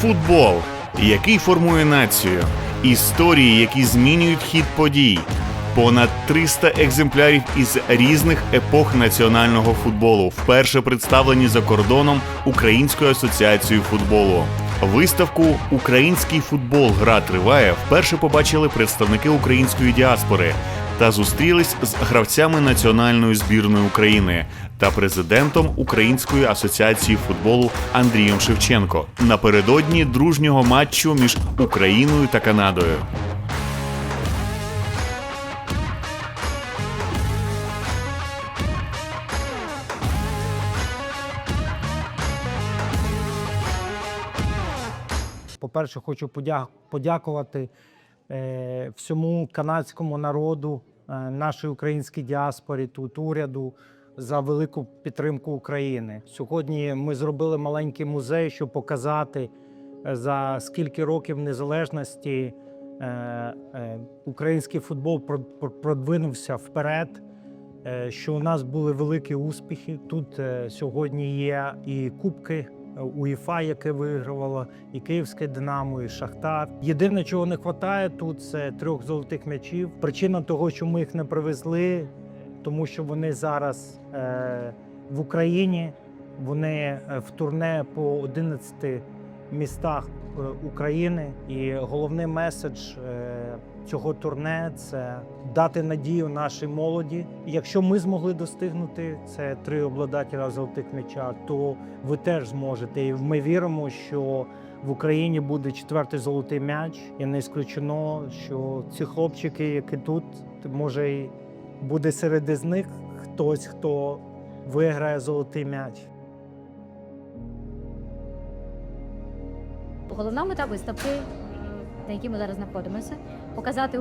Футбол, який формує націю, історії, які змінюють хід подій, понад 300 екземплярів із різних епох національного футболу, вперше представлені за кордоном Українською асоціацією футболу. Виставку Український футбол. Гра триває вперше побачили представники української діаспори та зустрілись з гравцями національної збірної України та президентом Української асоціації футболу Андрієм Шевченко напередодні дружнього матчу між Україною та Канадою. По-перше, хочу подя- подякувати всьому канадському народу, е, нашій українській діаспорі, тут уряду за велику підтримку України. Сьогодні ми зробили маленький музей, щоб показати е, за скільки років незалежності е, е, український футбол про- про- продвинувся вперед. е, Що у нас були великі успіхи. Тут е, сьогодні є і кубки е, УЄФА, яке вигравало, і Київське Динамо, і Шахтар. Єдине, чого не вистачає тут, це трьох золотих м'ячів. Причина того, що ми їх не привезли, тому що вони зараз е, в Україні. Вони е, в турне по 11 містах е, України. І головний меседж е, цього турне це дати надію нашій молоді. І Якщо ми змогли достигнути це три обладателя золотих м'яча, то ви теж зможете. І ми віримо, що в Україні буде четвертий золотий м'яч. І не ісключено, що ці хлопчики, які тут, може, і буде серед із них хтось, хто виграє золотий м'яч. Головна мета виставки, на якій ми зараз знаходимося, показати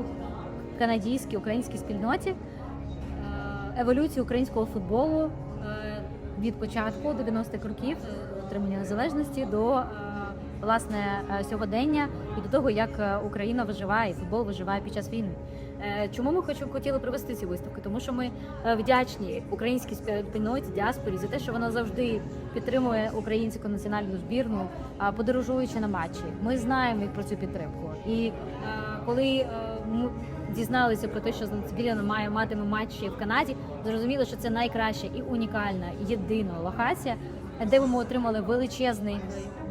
канадійській українській спільноті е, еволюцію українського футболу е, від початку 90-х років е, отримання незалежності до власне сьогодення і до того, як Україна виживає і футбол виживає під час війни. Е, Чому ми хочу хотіли провести ці виставки? Тому що ми е, вдячні українській спільноті діаспорі за те, що вона завжди підтримує українську національну збірну, подорожуючи на матчі. Ми знаємо їх про цю підтримку. І е, коли ми дізналися про те, що збірна має матиме матчі в Канаді, зрозуміло, що це найкраща і унікальна, єдина локація, де ми отримали величезний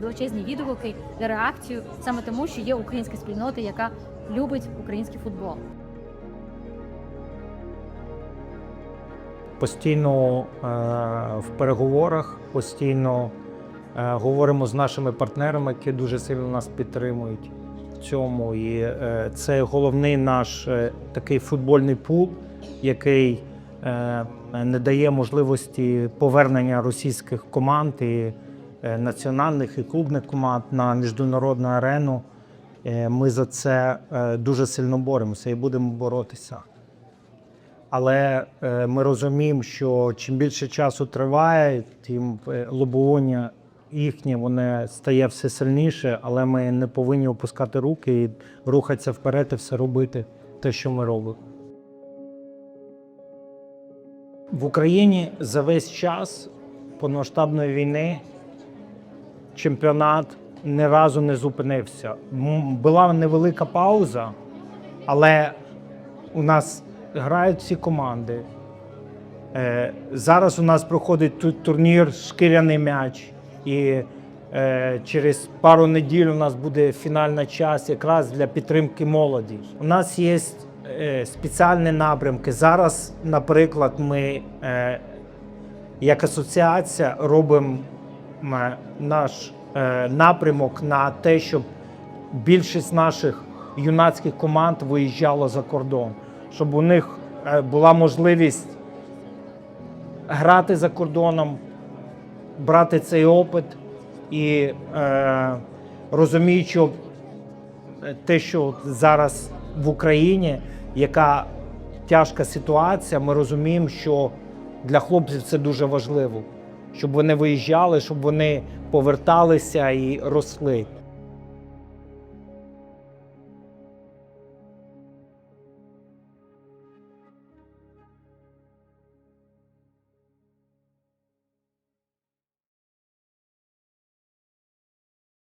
величезні відгуки реакцію саме тому, що є українська спільнота, яка любить український футбол. Постійно е, в переговорах, постійно е, говоримо з нашими партнерами, які дуже сильно нас підтримують в цьому. І е, це головний наш такий футбольний пул, який не дає можливості повернення російських команд і національних і клубних команд на міжнародну арену. Ми за це дуже сильно боремося і будемо боротися. Але е, ми розуміємо, що чим більше часу триває, тим е, лобування їхнє воно стає все сильніше, але ми не повинні опускати руки і рухатися вперед і все робити те, що ми робимо. В Україні за весь час повномасштабної війни чемпіонат ні разу не зупинився. Була невелика пауза, але у нас грають всі команди. Е, зараз у нас проходить турнір шкіряний м'яч, і е, через пару неділь у нас буде фінальна час якраз для підтримки молоді. У нас є е, спеціальні напрямки. Зараз, наприклад, ми е, як асоціація робимо наш е, напрямок на те, щоб більшість наших юнацьких команд виїжджало за кордон, щоб у них е, була можливість грати за кордоном, брати цей опит і е, розуміючи е, те, що зараз в Україні, яка тяжка ситуація, ми розуміємо, що для хлопців це дуже важливо, щоб вони виїжджали, щоб вони поверталися і росли.